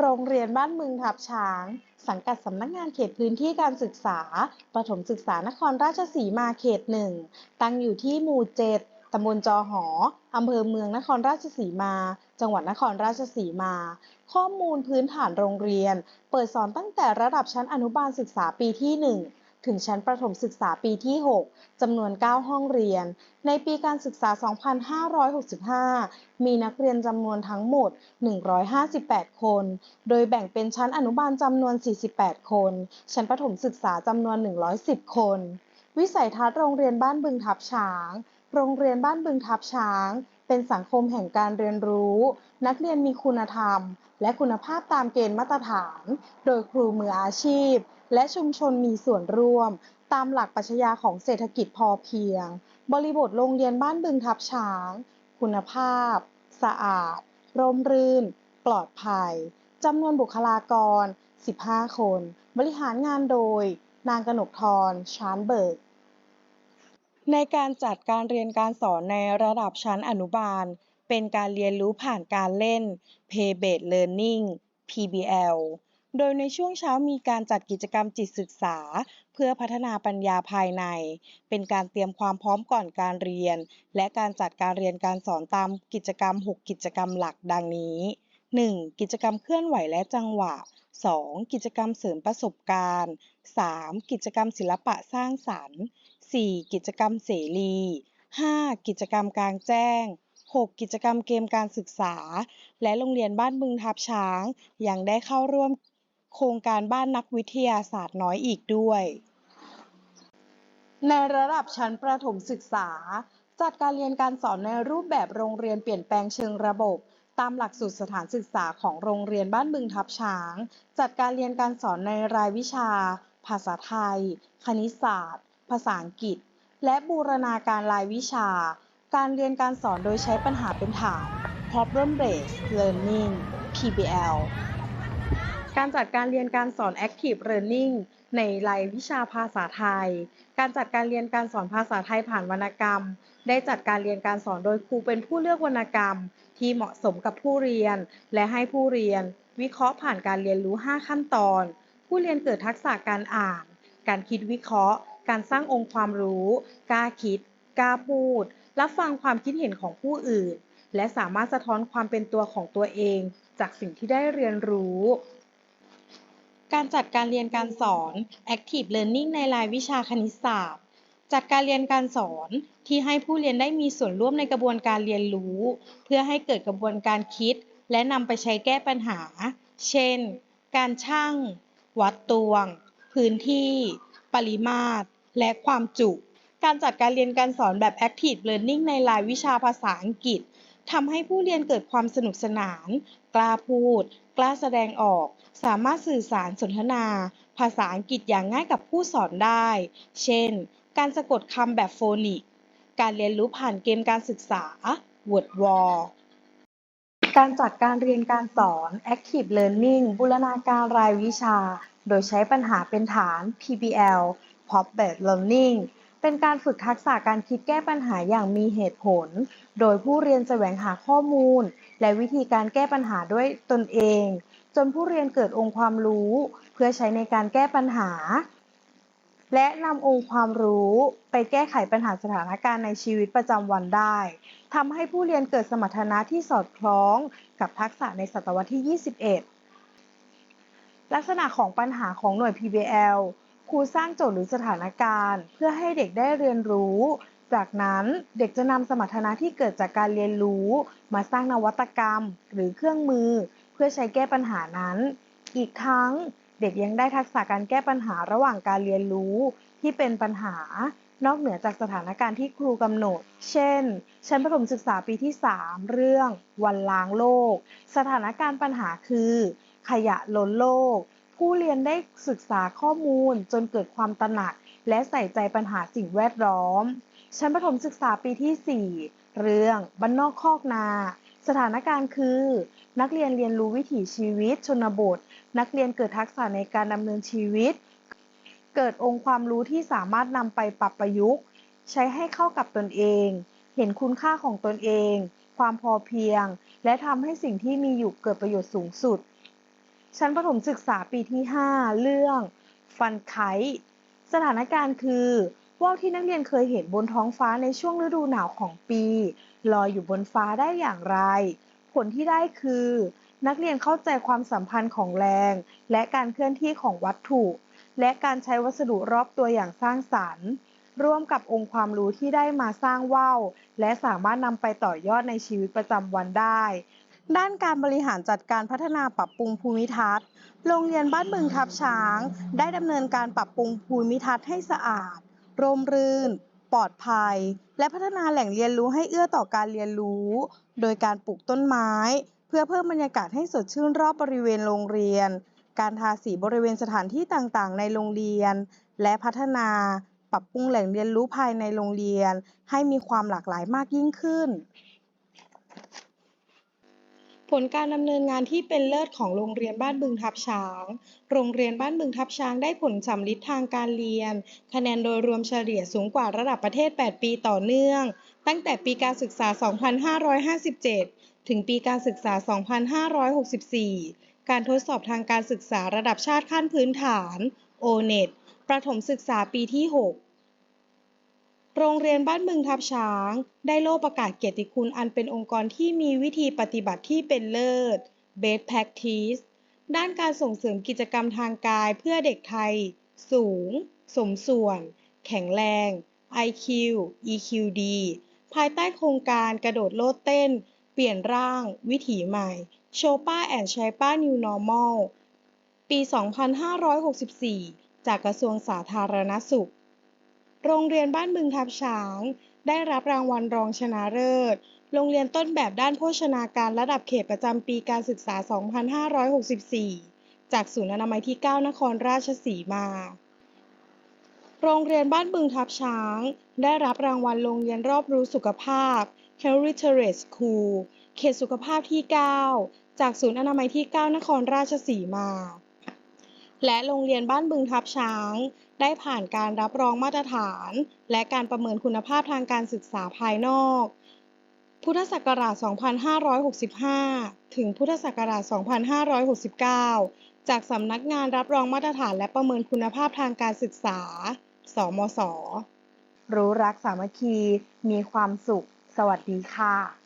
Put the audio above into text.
โรงเรียนบ้านมึงทับช้าง สังกัดสำนักงานเขตพื้นที่การศึกษา ประถมศึกษานครราชสีมาเขตหนึ่ง ตั้งอยู่ที่หมู่7ตำบลจอหออำเภอเมืองนครราชสีมา จังหวัดนครราชสีมา ข้อมูลพื้นฐานโรงเรียน เปิดสอนตั้งแต่ระดับชั้นอนุบาลศึกษาปีที่ 1 ถึงชั้นประถมศึกษาปีที่ 6 จำนวน 9 ห้องเรียน ในปีการศึกษา 2565 มีนักเรียนจำนวนทั้งหมด 158 คน โดยแบ่งเป็นชั้นอนุบาลจำนวน 48 คน ชั้นประถมศึกษาจำนวน 110 คน วิสัยทัศน์โรงเรียนบ้านบึงทับช้าง โรงเรียนบ้านบึงทับช้าง เป็นสังคมแห่งการเรียนรู้ นักเรียนมีคุณธรรม และคุณภาพตามเกณฑ์มาตรฐาน โดยครูมืออาชีพ และชุมชนมีส่วนร่วม ตามหลักปรัชญาของเศรษฐกิจพอเพียง บริบทโรงเรียนบ้านบึงทับช้าง คุณภาพ สะอาด ร่มรื่น ปลอดภัยจำนวนบุคลากร 15 คน บริหารงานโดย นางกนกธรชานเบิก ในการจัดการเรียนการสอนในระดับชั้นอนุบาล เป็นการเรียนรู้ผ่านการเล่น Play Based Learning PBL โดยในช่วงเช้ามีการจัดกิจกรรมจิตศึกษา เพื่อพัฒนาปัญญาภายใน เป็นการเตรียมความพร้อมก่อนการเรียน และการจัดการเรียนการสอนตามกิจกรรม 6 กิจกรรมหลักดังนี้ 1. กิจกรรมเคลื่อนไหวและจังหวะ 2. กิจกรรมเสริมประสบการณ์ 3. กิจกรรมศิลปะสร้างสรรค์ 4. กิจกรรมเสรี 5. กิจกรรมกลางแจ้ง 6. กิจกรรมเกมการศึกษา และโรงเรียนบ้านบึงทับช้างยังได้เข้าร่วมโครงการบ้านนักวิทยาศาสตร์น้อยอีกด้วย ในระดับชั้นประถมศึกษา จัดการเรียนการสอนในรูปแบบโรงเรียนเปลี่ยนแปลงเชิงระบบ ตามหลักสูตรสถานศึกษาของโรงเรียนบ้านบึงทับช้าง จัดการเรียนการสอนในรายวิชา ภาษาไทย คณิตศาสตร์ ภาษาอังกฤษ และบูรณาการรายวิชา การเรียนการสอนโดยใช้ปัญหาเป็นฐาน Problem Based Learning PBL การจัดการเรียนการสอน Active Learning ในรายวิชาภาษาไทย การจัดการเรียนการสอนภาษาไทยผ่านวรรณกรรม ได้จัดการเรียนการสอนโดยครูเป็นผู้เลือกวรรณกรรม ที่เหมาะสมกับผู้เรียน และให้ผู้เรียน วิเคราะห์ผ่านการเรียนรู้ 5 ขั้นตอน ผู้เรียนเกิดทักษะการอ่าน การคิดวิเคราะห์ การสร้างองค์ความรู้กล้าคิดกล้าพูด รับฟังความคิดเห็นของผู้อื่น และสามารถสะท้อนความเป็นตัวของตัวเอง จากสิ่งที่ได้เรียนรู้ การจัดการเรียนการสอน Active Learning ในรายวิชาคณิตศาสตร์ จัดการเรียนการสอนที่ให้ผู้เรียนได้มีส่วนร่วมในกระบวนการเรียนรู้ เพื่อให้เกิดกระบวนการคิด และนำไปใช้แก้ปัญหา เช่น การชั่งวัดตวง พื้นที่ ปริมาตร และความจุ การจัดการเรียนการสอนแบบ Active Learning ในรายวิชาภาษาอังกฤษทำให้ผู้เรียนเกิดความสนุกสนาน กล้าพูด กล้าแสดงออก สามารถสื่อสารสนทนา ภาษาอังกฤษอย่างง่ายกับผู้สอนได้ เช่น การสะกดคำแบบโฟนิก การเรียนรู้ผ่านเกมการศึกษา Word Wall การจัดการเรียนการสอน Active Learning บูรณาการรายวิชา โดยใช้ปัญหาเป็นฐาน PBL Problem Based Learning เป็นการฝึกทักษะการคิดแก้ปัญหาอย่างมีเหตุผล โดยผู้เรียนแสวงหาข้อมูล และวิธีการแก้ปัญหาด้วยตนเอง จนผู้เรียนเกิดองค์ความรู้ เพื่อใช้ในการแก้ปัญหา และนำองค์ความรู้ไปแก้ไขปัญหาสถานการณ์ในชีวิตประจำวันได้ทำให้ผู้เรียนเกิดสมรรถนะที่สอดคล้องกับทักษะในศตวรรษที่ 21 ลักษณะของปัญหาของหน่วย PBL ครูสร้างโจทย์หรือสถานการณ์ เพื่อให้เด็กได้เรียนรู้ จากนั้นเด็กจะนำสมรรถนะที่เกิดจากการเรียนรู้ มาสร้างนวัตกรรม หรือเครื่องมือ เพื่อใช้แก้ปัญหานั้น อีกทั้งเด็กยังได้ทักษะการแก้ปัญหาระหว่างการเรียนรู้ ที่เป็นปัญหานอกเหนือจากสถานการณ์ที่ครูกำหนด เช่น ชั้นประถมศึกษาปีที่ 3 เรื่อง วันล้างโลก สถานการณ์ปัญหาคือ ขยะล้นโลก ผู้เรียนได้ศึกษาข้อมูลจนเกิดความตระหนัก และใส่ใจปัญหาสิ่งแวดล้อม ชั้นประถมศึกษาปีที่ 4 เรื่องบ้านนอกคอกนา สถานการณ์คือ นักเรียนเรียนรู้วิถีชีวิตชนบท นักเรียนเกิดทักษะในการดำเนินชีวิต เกิดองค์ความรู้ที่สามารถนำไปปรับประยุกต์ ใช้ให้เข้ากับตนเอง เห็นคุณค่าของตนเอง ความพอเพียง และทำให้สิ่งที่มีอยู่เกิดประโยชน์สูงสุด ชั้นประถมศึกษาปีที่ 5 เรื่อง ฟันไคสถานการณ์คือว่าวที่นักเรียนเคยเห็นบนท้องฟ้าในช่วงฤดูหนาวของปีลอยอยู่บนฟ้าได้อย่างไร ผลที่ได้คือ นักเรียนเข้าใจความสัมพันธ์ของแรง และการเคลื่อนที่ของวัตถุ และการใช้วัสดุรอบตัวอย่างสร้างสรรค์ร่วมกับองค์ความรู้ที่ได้มาสร้างว่าวและสามารถนำไปต่อยอดในชีวิตประจำวันได้ ด้านการบริหารจัดการพัฒนาปรับปรุงภูมิทัศน์ โรงเรียนบ้านบึงทับช้าง ได้ดำเนินการปรับปรุงภูมิทัศน์ให้สะอาด ร่มรื่น ปลอดภัย และพัฒนาแหล่งเรียนรู้ให้เอื้อต่อการเรียนรู้ โดยการปลูกต้นไม้ เพื่อเพิ่มบรรยากาศให้สดชื่นรอบบริเวณโรงเรียน การทาสีบริเวณสถานที่ต่างๆ ในโรงเรียน และพัฒนาปรับปรุงแหล่งเรียนรู้ภายในโรงเรียน ให้มีความหลากหลายมากยิ่งขึ้น ผลการดำเนินงานที่เป็นเลิศของโรงเรียนบ้านบึงทับช้าง โรงเรียนบ้านบึงทับช้างได้ผลสำลิดทางการเรียน คะแนนโดยรวมเฉลี่ยสูงกว่าระดับประเทศ 8 ปีต่อเนื่อง ตั้งแต่ปีการศึกษา 2557 ถึงปีการศึกษา 2564 การทดสอบทางการศึกษาระดับชาติขั้นพื้นฐาน O-NET ประถมศึกษาปีที่ 6 โรงเรียนบ้านบึงทับช้าง ได้โล่ประกาศเกียรติคุณอันเป็นองค์กรที่มีวิธีปฏิบัติที่เป็นเลิศ Best Practice ด้านการส่งเสริมกิจกรรมทางกายเพื่อเด็กไทย สูง สมส่วน แข็งแรง IQ EQD ภายใต้โครงการกระโดดโลดเต้น เปลี่ยนร่าง วิถีใหม่ โชป้าแอนใช้ป้า New Normal ปี 2564 จากกระทรวงสาธารณสุข โรงเรียนบ้านบึงทับช้าง ได้รับรางวัลรองชนะเลิศ โรงเรียนต้นแบบด้านโภชนาการระดับเขตประจำปีการศึกษา 2564 จากศูนย์อนามัยที่ 9 นครราชสีมา โรงเรียนบ้านบึงทับช้าง ได้รับรางวัลโรงเรียนรอบรู้สุขภาพ Heritage School เขตสุขภาพที่ 9 จากศูนย์อนามัยที่ 9 นครราชสีมา และโรงเรียนบ้านบึงทับช้าง ได้ผ่านการรับรองมาตรฐาน และการประเมินคุณภาพทางการศึกษาภายนอก พุทธศักราช 2565 ถึงพุทธศักราช 2569 จากสำนักงานรับรองมาตรฐานและประเมินคุณภาพทางการศึกษา สมศรู้รักสามัคคี มีความสุข สวัสดีค่ะ